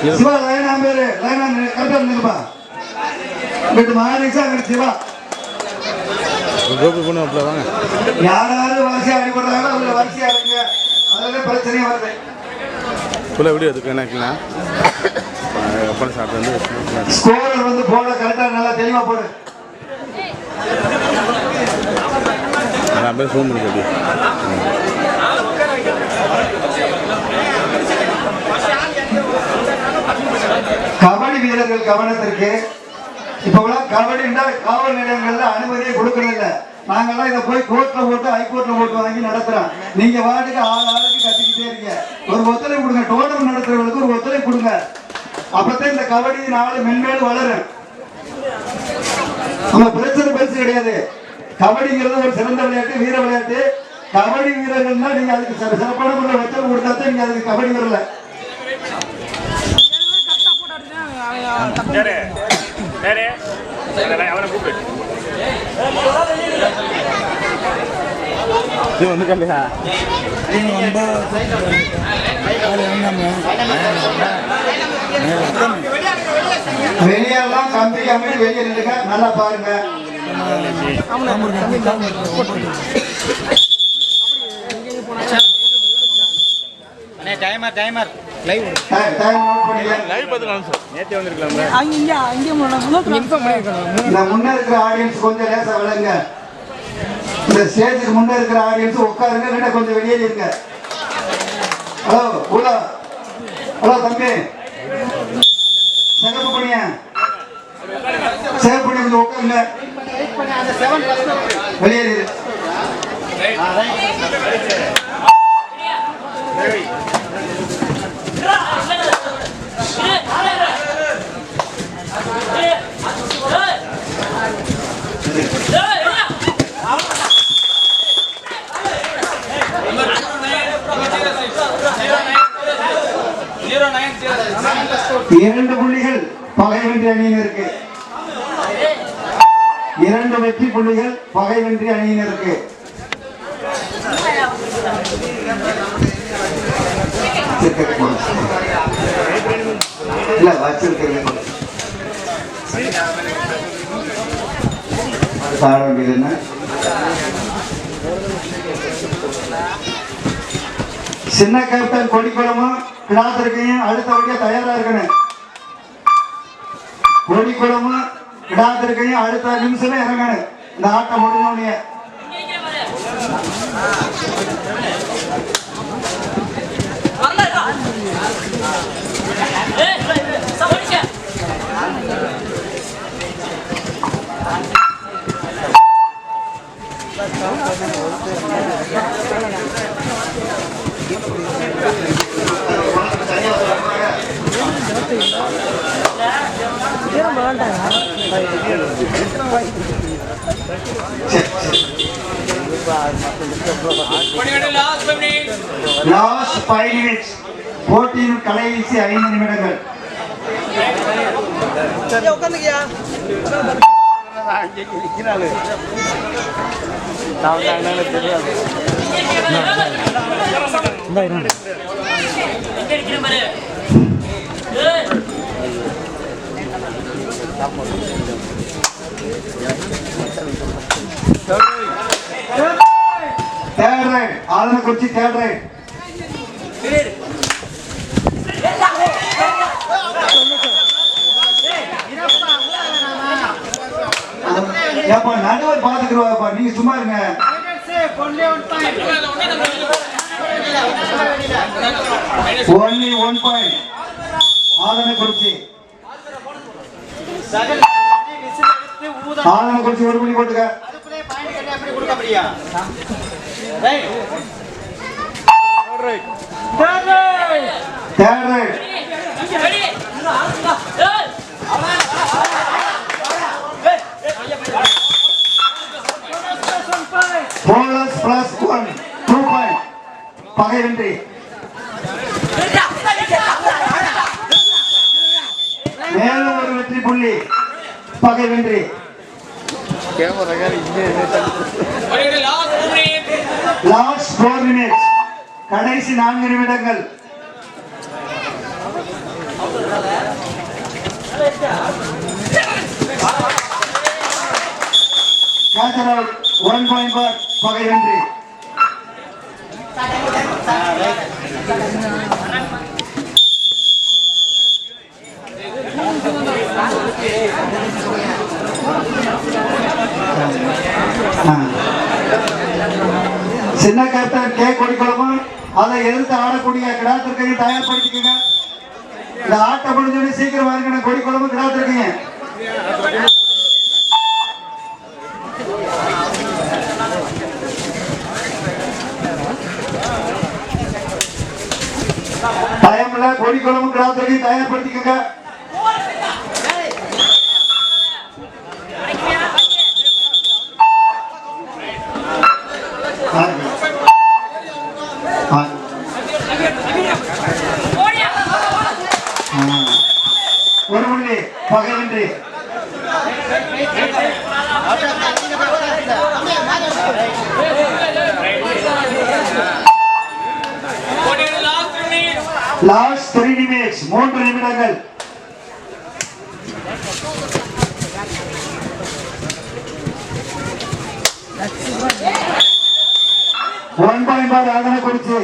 சிவா லைனா பேரு லைனா கரெக்டா இருந்துப்பா இங்கிட்டு மாரிசா அங்கிட்டு சிவா கோபி பொண்ணு அப்படி வாங்க. யாராவது வரிசையா அடிபடுறாங்களோ அவங்க வரிசையா இருங்க அதுல பிரச்சனையே வருது. ஃபுல்லாக வீடியோ எதுக்கு என்னக்குன்னா அப்பனை சாப்பிட்டு வந்து ஸ்கோரர் வந்து போட கரெக்டா நல்லா தெளிவா போடு. நான் போய் ஃபோன் பண்ணி சொல்லி கபடி வீரர்கள் கவனத்திற்கு இப்போலாம் கபடின்னா காவல் நிலையங்கள்ல அனுமதியை கொடுக்கறது இல்ல நாங்கெல்லாம் இதை போய் கோர்ட்ல போட்டு ஹைகோர்ட்ல போட்டு வாங்கி நடத்துறோம். நீங்க வாட்டுக்கு ஆள் ஆளுக்கு கத்திக்கிட்டே இருக்கீங்க. ஒரு ஒத்துழைப்பு கொடுங்க. டோர்னமெண்ட் நடத்துறவங்களுக்கு ஒரு ஒத்துழைப்பு கொடுங்க. அப்பதான் இந்த கபடி நாலு மென்மேலும் வளரும். நம்ம பிரச்சனை பெருசு கிடையாது. கபடிங்கிறது ஒரு சிறந்த விளையாட்டு வீர விளையாட்டு. கபடி வீரர்கள்னா நீங்க அதுக்கு சிறப்பான முறையில் ஒத்துழைப்பு கொடுத்தா தான் நீங்க அதுக்கு கபடி வரல யாரு யாரு அவனை கூப்பிட்டு இது வந்து கல்லையா வெளியெல்லாம் கம்பி கம்பி வெளியே நின்றுங்க நல்லா பாருங்க. டைமர் டைமர் லைவ் லைவ் பார்த்துக்கலாம் சார் நேற்றே வந்திருக்கலாம்ல? அங்க இங்க அங்கே இன்ஃபார்ம் பண்ணிருக்கணும் இந்த முன்ன இருக்கிற ஆடியன்ஸ் கொஞ்சம் லேசா விளங்க இந்த ஸ்டேஜுக்கு முன்ன இருக்கிற ஆடியன்ஸ் உட்காருங்க இல்லைன்னா கொஞ்சம் வெளியே இருங்க. ஹலோ ஹலோ ஹலோ தம்பி. சிகப்பு பண்ணியா சிகப்பு பண்ணி கொஞ்சம் உட்காருங்க. வெளியே இரண்டு புள்ளிகள் பகைவென்றி அணியினருக்கு. இரண்டு வெற்றி புள்ளிகள் பகைவென்றி அணியினருக்கு. இல்ல வச்சிருக்கிறது பாட வேண்டியது என்ன சின்ன கேப்டன் கொடிக்குளமும் கிடாத்திருக்கையும் அடுத்தபடியா தயாரா இருக்கணும். கொடிக்குளமும் கிடாத்திருக்கையும் அடுத்த நிமிஷமே இறங்கணும். இந்த ஆட்டம் முடிஞ்ச லாஸ்ட் ஃபைவ் மினிட்ஸ் போட்டியின் கடைசி ஐந்து நிமிடங்கள். உட்காந்துக்கியா? Third right Alanakurichi third right ஏப்பா நடுவர் பாத்துக்கிறவாப்பா நீங்க சும்மா இருங்க. Only one point Alanakurichi Alanakurichi ஒரு மணி போட்டுக்க. Third right bonus plus one two point பகை வென்றி மேலும் ஒரு வெற்றி புள்ளி. பகை வென்றி லாஸ்ட் ஃபோர் மினிட்ஸ் கடைசி நான்கு நிமிடங்கள். சின்ன கேப்டன் கே கொடிக்குளமும் அதை எதிர்த்து ஆடக்கூடிய கிடாத்திற்கையும் தயார்படுத்திக்கங்க இந்த ஆட்டை முடிஞ்சோடனே சீக்கிரம் வாருங்க கொடிக்குளமும் கிடாத்திருக்கீங்க. டைம்ல கொடிக்குளமும் கிடாத்திற்கையும் தயார்படுத்திக்கங்க. புள்ளி லாஸ்ட் த்ரீ நிமிட்ஸ் மூன்று நிமிடங்கள். ஒன் பாயிண்ட் கொடுத்து.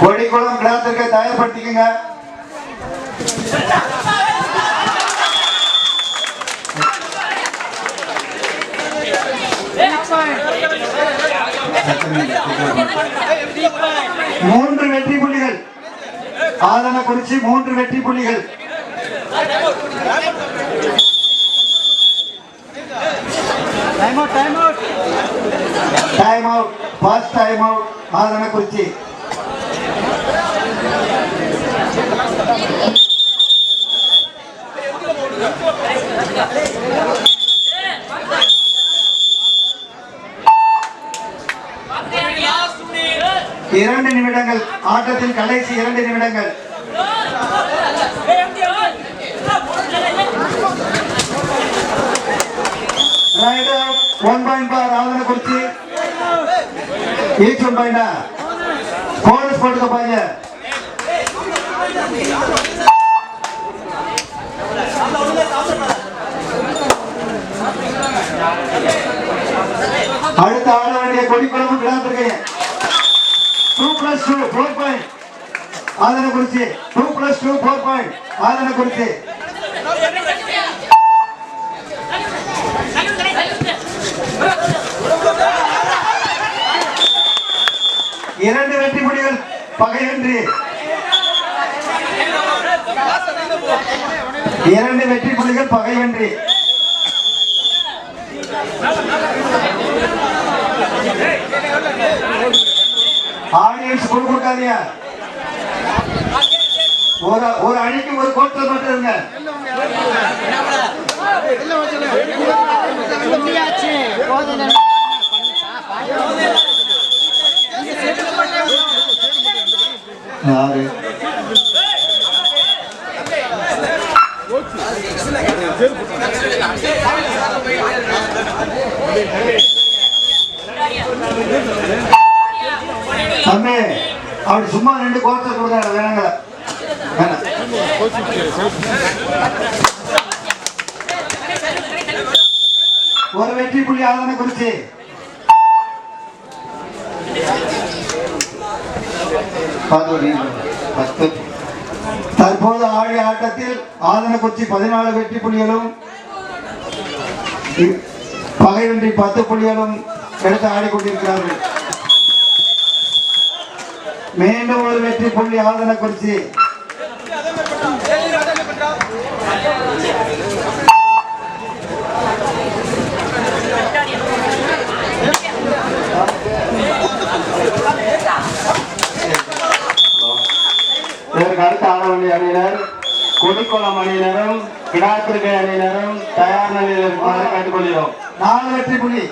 கொடிக்குளம் கிராமத்திற்கு தயார்படுத்திக்கங்க. மூன்று வெற்றி புள்ளிகள். ஆதன குறிச்சி மூன்று வெற்றி புள்ளிகள். Time out first time out Athanakurichi இரண்டு நிமிடங்கள். ஆட்டத்தின் கடைசி இரண்டு நிமிடங்கள். Out Athanakurichi each one பாயிண்டா போனஸ் போட்டுக்க அடுத்த ஆட வேண்டிய கொடிக்குளமும் விளையாட்டுருக்கீங்க two plus two four point Athanakurichi two plus two four point Athanakurichi இரண்டு வெற்றி புலிகள் பகையின்றி. இரண்டு வெற்றி புலிகள் பகையின்றி. ஆடியன்ஸ் கொடு கொடுக்காதீங்க. ஒரு ஒரு அணிக்கு ஒரு கோட்டை மட்டும் இருங்க யாரு தம்பி அவர் சும்மா ரெண்டு கோட்டை கொடுத்தாரு வேணாங்க. ஒரு வெற்றி புள்ளி ஆதன குறிச்சு. தற்போது ஆடிய ஆட்டத்தில் ஆதனக்குறிச்சி பதினாலு வெற்றி புள்ளிகளும் இ- பகைவன்றி பத்து புள்ளிகளும் எடுத்து ஆடிக்கொண்டிருக்கிறார்கள். மீண்டும் ஒரு வெற்றி புள்ளி ஆதனக்குறிச்சி இதற்கு அடுத்த ஆட அணியினர் கொடிக்கோளம் அணியினரும் கிடாத்திருக்கை அணியினரும் தயார் நிலையில் இருக்குமாறு கேட்டுக்கொள்கிறோம். நாலு வெற்றி புள்ளி.